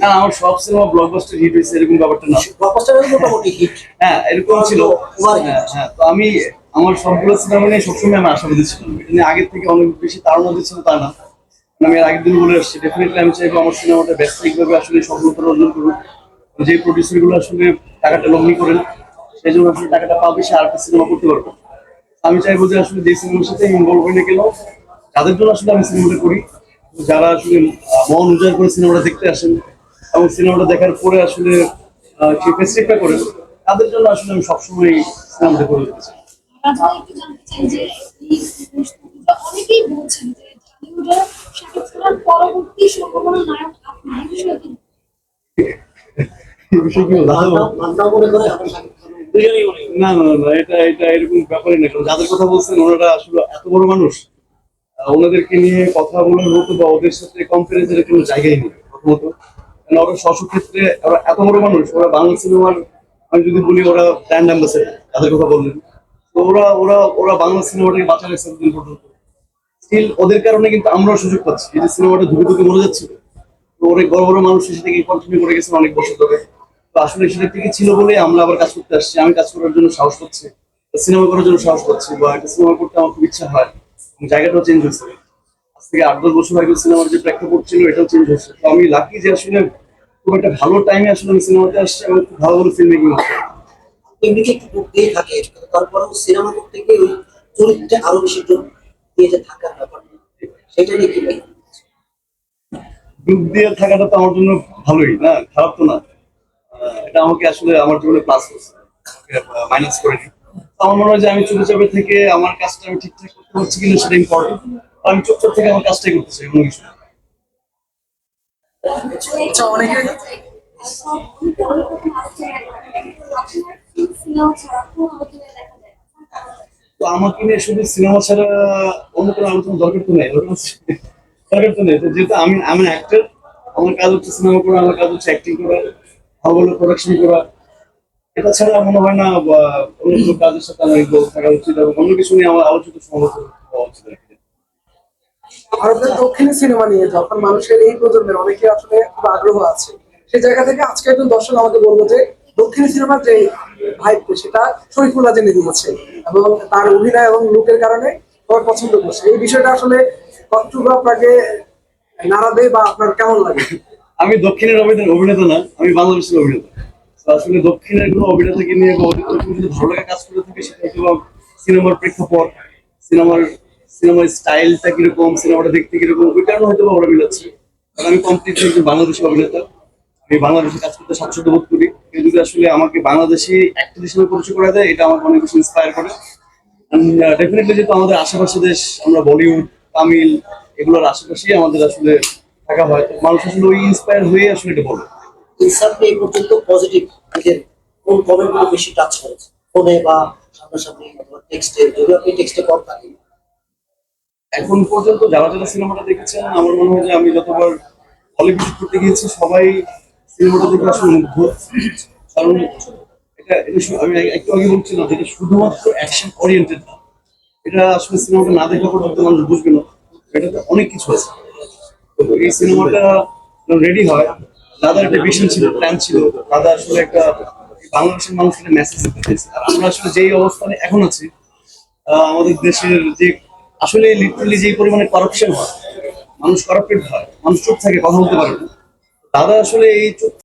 না আমার সব সিনেমা ব্লকবাস্টার হিট হয়েছে এরকম ব্যাপারটা না। ব্লকবাস্টারের মোটামুটি হিট হ্যাঁ এরকম ছিল। হ্যাঁ, হ্যাঁ, তো আমি আমার সবগুলো সিনেমা নিয়ে সবসময় আমি আশাবাদী ছিলাম। এটা নিয়ে আগের থেকে অনেক বেশি তাড়না দিচ্ছিল তা না। আমি এর আগের দিন বলে আসছি ডেফিনেটলি আমি চাইব আমার সিনেমাটা ব্যবসায়িকভাবে আসলে সফলতা অর্জন করুক। যে প্রডিউসারগুলো আসলে টাকাটা লগ্নি করেন সেই জন্য আসলে টাকাটা পাবে সে আরেকটা সিনেমা করতে পারবে। আমি চাইব যে আসলে যে সিনেমার সাথে ইনভলভ হয়ে না গেলেও যাদের জন্য আসলে আমি সিনেমাটা করি যারা আসলে মন উজাড় করে সিনেমাটা দেখতে আসেন এবং সিনেমাটা দেখার পরে আসলে আহ, সেই ফেস্টিভটা করেন তাদের জন্য আসলে আমি সবসময় সিনেমাটা করে দিতে চাই। রাজা একটু জানতে চাই যে এই প্রশ্নটা অনেকেই বলছেন যে টলিউডের শাকিব খানের পরবর্তী সম্ভাবনা নায়ক আপনি। না না না, না এটা এটা এরকম ব্যাপারই না যাদের কথা বলছেন ওনারা আসলে এত বড় মানুষ ওনাদেরকে নিয়ে কথা বলার মতো বা ওদের সাথে কম্পারিজনের কোনো জায়গাই নেই, প্রথমত। কারণ ওরা স্বস্ব ক্ষেত্রে ওরা এত বড় মানুষ, ওরা বাংলা সিনেমার, আমি যদি বলি ওরা ব্র্যান্ড অ্যাম্বাসেডার তাদের কথা বললেন। তো ওরা ওরা ওরা বাংলা সিনেমাটাকে বাঁচা রাখছে এতদিন পর্যন্ত। স্টিল ওদের কারণে কিন্তু আমরাও সুযোগ পাচ্ছি, এই যে সিনেমাটা ধুকে ধুকে মরে যাচ্ছিল তো অনেক বড় বড় মানুষ সেটাকে কন্টিনিউ করে গেছেন অনেক বছর ধরে। তো আসলে সেটা থেকে ছিল বলে আমরা আবার কাজ করতে আসছি, আমি কাজ করার জন্য সাহস পাচ্ছি, সিনেমা করার জন্য সাহস পাচ্ছি বা একটা সিনেমা করতে আমার খুব ইচ্ছা হয়। জায়গাটাও চেঞ্জ হয়েছে। আজ থেকে আট দশ বছর আগে সিনেমার যে প্রেক্ষাপট ছিল এটাও চেঞ্জ হয়েছে। তো আমি লাকি যে আসলে খুব একটা ভালো টাইমে আসলে আমি সিনেমাতে আসছি এবং খুব ভালো ভালো ফিল্ম মেকিং হচ্ছে এমনিতে একটু দিয়ে থাকে তারপরেও সিনেমা করতে গিয়ে ওই চরিত্রে আরও বেশি দিয়ে যে থাকার ব্যাপারটা সেটা নিয়ে কি ডুব দিয়ে থাকাটা তো আমার জন্য ভালোই না? খারাপ তো না। এটা আমাকে আসলে আমার জীবনে প্লাস হচ্ছে মাইনাস করে নি আমার মনে হয় যে আমি চুপচাপে থেকে আমার কাজটা আমি ঠিকঠাক করতে পারছি কিনা সেটা ইম্পর্টেন্ট আমি চুপচাপ থেকে আমার কাজটাই করতে চাই অন্য কিছু। আচ্ছা কোন তো আমাকে নিয়ে শুধু সিনেমা ছাড়া অন্য কোনো আলোচনা দরকার তো নেই দরকার হচ্ছে- দরকার তো নেই যেহেতু আমি আমি অ্যাক্টর আমার কাজ হচ্ছে সিনেমা করা আমার কাজ হচ্ছে অ্যাক্টিং করা ভালো ভালো প্রোডাকশন করা এটা ছাড়া মনে হয় না অন্য কোনো কাজের সাথে আমার ইনভলভ থাকা উচিত এবং অন্য কিছু নিয়ে আমার আলোচিত সমালোচ হওয়া উচিত ভারতের দক্ষিণী সিনেমা নিয়ে যখন মানুষের এই প্রজন্মের অনেকে আসলে খুব আগ্রহ আছে সেই জায়গা থেকে আজকে একজন দর্শক আমাকে বলল যে দক্ষিণী সিনেমার যে ভাইব সেটা শরীফুল্লাহ জেনে দিয়েছে এবং তার অভিনয় এবং লুকের কারণে সবাই পছন্দ করছে। এই বিষয়টা আসলে কতটুকু আপনাকে নাড়া দেয় বা আপনার কেমন লাগে? আমি দক্ষিণের অভিনেতা অভিনেতা না আমি বাংলাদেশের অভিনেতা। আসলে দক্ষিণের কোনো অভিনেতাকে নিয়ে বা কোনো যদি ভালো লাগে কাজ করে থাকে সেটা বা সিনেমার প্রেক্ষাপট, সিনেমার সিনেমার স্টাইলটা কীরকম, সিনেমাটা দেখতে কীরকম, ওই কারণে হয়তো ওরা মিলাচ্ছে। কারণ আমি কমপ্লিটলি একজন বাংলাদেশি অভিনেতা। আমি বাংলাদেশে কাজ করতে স্বাচ্ছন্দ্য বোধ করি। যদি আসলে আমাকে বাংলাদেশি একটা হিসেবে পরিচয় করা দেয়, এটা আমাকে অনেক বেশি ইন্সপায়ার করে। ডেফিনেটলি যেহেতু আমাদের আশেপাশে দেশ, আমরা বলিউড, তামিল, এগুলোর আশেপাশেই আমাদের আসলে থাকা হয়। মানুষ আসলে ওই ইন্সপায়ার হয়ে আসলে এটা বলে। ইনসাফ নিয়ে এই পর্যন্ত পজিটিভ নিজের কোন কমেন্টগুলো বেশি টাচ করেছে? ফোনে বা সামনাসামনি অথবা টেক্সটে যদিও আপনি টেক্সটে কম থাকেন। এখন পর্যন্ত যারা যারা সিনেমাটা দেখেছেন, আমার মনে হয় যে আমি যতবার হলে ভিজিট করতে গিয়েছি, সবাই সিনেমাটা দেখে আসলে মুগ্ধ কারণ এটা এটা আমি একটু আগে বলছিলাম যে শুধুমাত্র অ্যাকশন ওরিয়েন্টেড না। এটা আসলে সিনেমাটা না দেখা পর্যন্ত মানুষ বুঝবে না। এটাতে অনেক কিছু আছে। তো এই সিনেমাটা রেডি হয় দাদার একটা ভিশন ছিল প্ল্যান ছিল দাদা আসলে একটা বাংলাদেশের মানুষের মেসেজ দিতে আর আমরা আসলে যেই অবস্থানে এখন আছি আমাদের দেশের যে, আসলে লিটারালি যে পরিমাণে করাপশন হয়, মানুষ করাপ্টেড হয়, মানুষ চোখ থাকে, কথা বলতে পারে না। দাদা আসলে এই চুপ